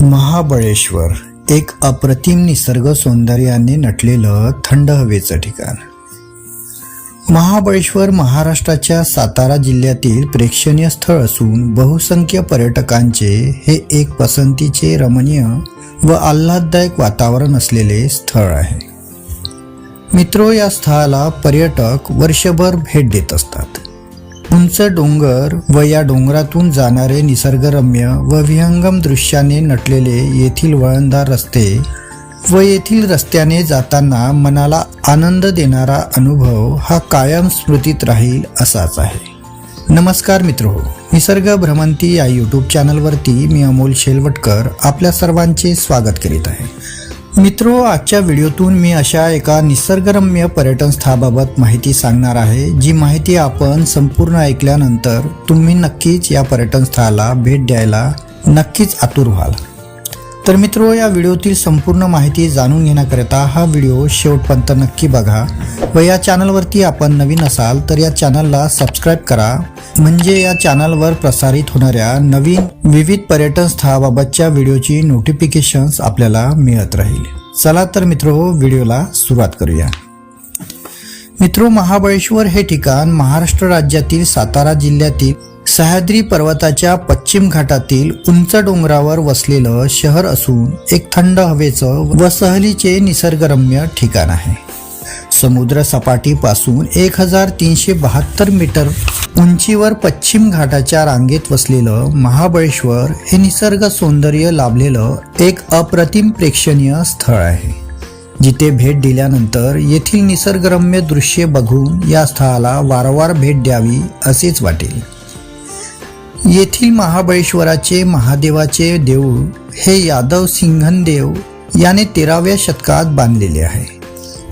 महाबळेश्वर एक अप्रतिम निसर्ग सौंदर्याने नटलेलं थंड हवेचं ठिकाण. महाबळेश्वर महाराष्ट्राच्या सातारा जिल्ह्यातील प्रेक्षणीय स्थळ असून बहुसंख्य पर्यटकांचे हे एक पसंतीचे रमणीय व आल्हाददायक वातावरण असलेले स्थळ आहे. मित्रो या स्थळाला पर्यटक वर्षभर भेट देत असतात. उंच डोंगर व या डोंगरातून जाणारे निसर्गरम्य व विहंगम दृश्याने नटलेले येथील वळणदार रस्ते व येथील रस्त्याने जाताना मनाला आनंद देणारा अनुभव हा कायम स्मृतीत राहील असाच आहे. नमस्कार मित्र निसर्ग भ्रमंती या यूट्यूब चॅनलवरती मी अमोल शेलवटकर आपल्या सर्वांचे स्वागत करीत आहे. मित्रो आजच्या व्हिडिओतून मी अशा एका निसर्गरम्य पर्यटन स्थळाबाबत माहिती सांगणार आहे जी माहिती आपण संपूर्ण ऐकल्यानंतर तुम्ही नक्कीच या पर्यटन स्थळाला भेट द्यायला नक्कीच आतुर व्हाल. तर मित्रो या व्हिडिओतील संपूर्ण माहिती जाणून घेण्याकरिता हा व्हिडिओ शेवटपर्यंत नक्की बघा व या चॅनलवरती आपण नवीन असाल तर या चॅनलला सबस्क्राईब करा. म्हणजे या चॅनलवर प्रसारित होणाऱ्या नवीन विविध पर्यटन स्थळाबाबतच्या व्हिडिओची नोटिफिकेशन्स आपल्याला मिळत राहील. चला तर मित्रो व्हिडिओला सुरुवात करूया. मित्रो महाबळेश्वर हे ठिकाण महाराष्ट्र राज्यातील सातारा जिल्ह्यातील सह्याद्री पर्वताच्या पश्चिम घाटातील उंच डोंगरावर वसलेलं शहर असून एक थंड हवेचं व सहलीचे निसर्गरम्य ठिकाण आहे. समुद्र सपाटीपासून एक हजार तीनशे बहात्तर मीटर उंचीवर पश्चिम घाटाच्या रांगेत वसलेलं महाबळेश्वर हे निसर्ग सौंदर्य लाभलेलं एक अप्रतिम प्रेक्षणीय स्थळ आहे. जिथे भेट दिल्यानंतर येथील निसर्गरम्य दृश्ये बघून या स्थळाला वारंवार भेट द्यावी असेच वाटेल. येथील महाबळेश्वराचे महादेवाचे देऊळ हे यादव सिंघनदेव याने तेराव्या शतकात बांधलेले आहे.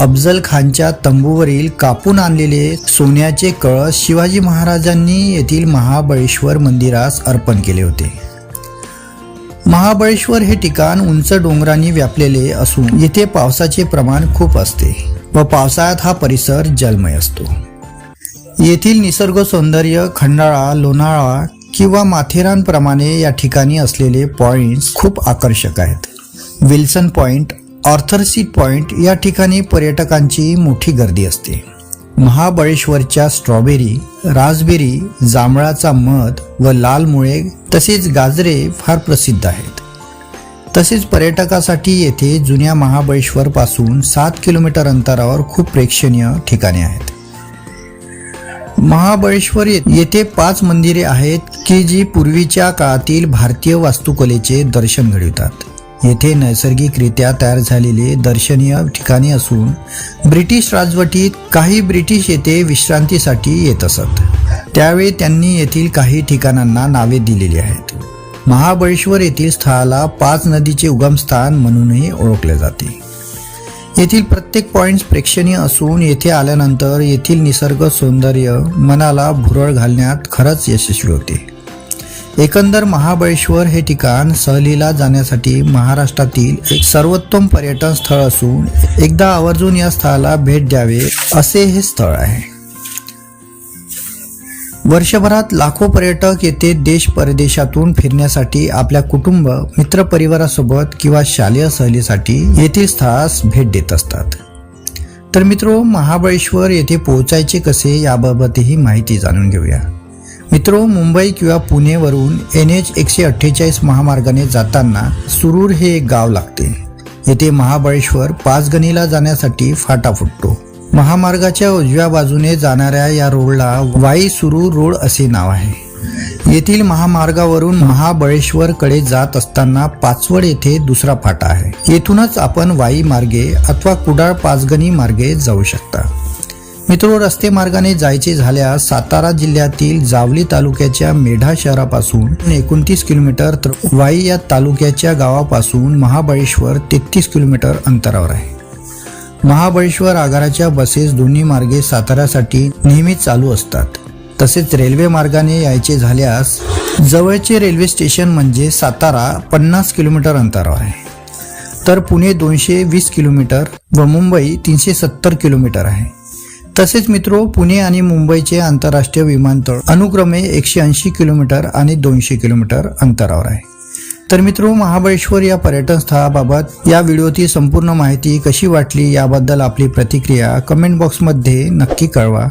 अफजल खानच्या तंबूवरील कापून आणलेले सोन्याचे कळस शिवाजी महाराजांनी येथील महाबळेश्वर मंदिरास अर्पण केले होते. महाबळेश्वर हे ठिकाण उंच डोंगरांनी व्यापलेले असून येथे पावसाचे प्रमाण खूप असते व पावसाळ्यात हा परिसर जलमय असतो. येथील निसर्ग सौंदर्य खंडाळा लोणाळा किंवा माथेरानप्रमाणे या ठिकाणी असलेले पॉइंट्स खूप आकर्षक आहेत. विल्सन पॉइंट ऑर्थरसी पॉइंट या ठिकाणी पर्यटकांची मोठी गर्दी असते. महाबळेश्वरच्या स्ट्रॉबेरी रासबेरी जांभळाचा मध व लाल मुळे तसेच गाजरे फार प्रसिद्ध आहेत. तसेच पर्यटकासाठी येथे जुन्या महाबळेश्वरपासून सात किलोमीटर अंतरावर खूप प्रेक्षणीय ठिकाणे आहेत. महाबळेश्वर ये- येथे पाच मंदिरे आहेत की जी पूर्वीच्या काळातील भारतीय वास्तुकलेचे दर्शन घडवितात. येथे नैसर्गिकरित्या तयार झालेले दर्शनीय ठिकाणी असून ब्रिटिश राजवटीत काही ब्रिटिश येथे विश्रांतीसाठी येत असत. त्यावेळी त्यांनी येथील काही ठिकाणांना नावे दिलेली आहेत. महाबळेश्वर येथील स्थळाला पाच नदीचे उगमस्थान म्हणूनही ओळखले जाते. येथील प्रत्येक पॉइंट प्रेक्षणीय असून येथे आल्यानंतर येथील निसर्ग सौंदर्य मनाला भुरळ घालण्यात खरंच यशस्वी होते. एकंदर महाबळेश्वर हे ठिकाण सहलीला जाण्यासाठी महाराष्ट्रातील एक सर्वोत्तम पर्यटन स्थळ असून एकदा आवर्जून या स्थळाला भेट द्यावे असे हे स्थळ आहे. वर्षभरात लाखो पर्यटक येथे देश परदेशातून फिरण्यासाठी आपल्या कुटुंब मित्रपरिवारासोबत किंवा शालेय सहलीसाठी येथील स्थळास भेट देत असतात. तर मित्रो महाबळेश्वर येथे पोहोचायचे कसे याबाबतही माहिती जाणून घेऊया. मित्रो मुंबई किंवा पुणेवरून एन एच एकशे अठ्ठेचाळीस महामार्गाने जाताना सुरूर हे एक गाव लागते. येथे महाबळेश्वर पाचगणीला जाण्यासाठी फाटा फुटतो. महामार्गाच्या उजव्या बाजूने जाणाऱ्या या रोडला वाई सुरू रोड असे नाव आहे. येथील महामार्गावरून महाबळेश्वर कडे जात असताना पाचवड येथे दुसरा फाटा आहे. येथूनच आपण वाई मार्गे अथवा कुडाळ पाचगणी मार्गे जाऊ शकता. मित्रो रस्ते मार्गाने जायचे झाल्यास सातारा जिल्ह्यातील जावली तालुक्याच्या मेढा शहरापासून एकोणतीस किलोमीटर तर वाई या तालुक्याच्या गावापासून महाबळेश्वर तेहतीस किलोमीटर अंतरावर आहे. महाबळेश्वर आगाराच्या बसेस दोन्ही मार्गे साताऱ्यासाठी नेहमी चालू असतात. तसेच रेल्वे मार्गाने यायचे झाल्यास जवळचे रेल्वे स्टेशन म्हणजे सातारा पन्नास किलोमीटर अंतरावर आहे. तर पुणे दोनशे वीस किलोमीटर व मुंबई तीनशे सत्तर किलोमीटर आहे. तसेच मित्रो पुणे आणि मुंबईचे आंतरराष्ट्रीय विमानतळ अनुक्रमे एकशे ऐंशी किलोमीटर आणि दोनशे किलोमीटर अंतरावर आहे. तर मित्रो महाबळेश्वर या पर्यटन स्थळाबाबत या व्हिडिओची संपूर्ण माहिती कशी वाटली याबद्दल आपली प्रतिक्रिया कमेंट बॉक्समध्ये नक्की कळवा.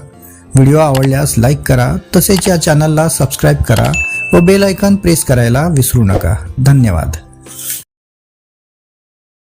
व्हिडिओ आवडल्यास लाईक करा तसेच या चॅनलला सबस्क्राईब करा व बेल आयकॉन प्रेस करायला विसरू नका. धन्यवाद.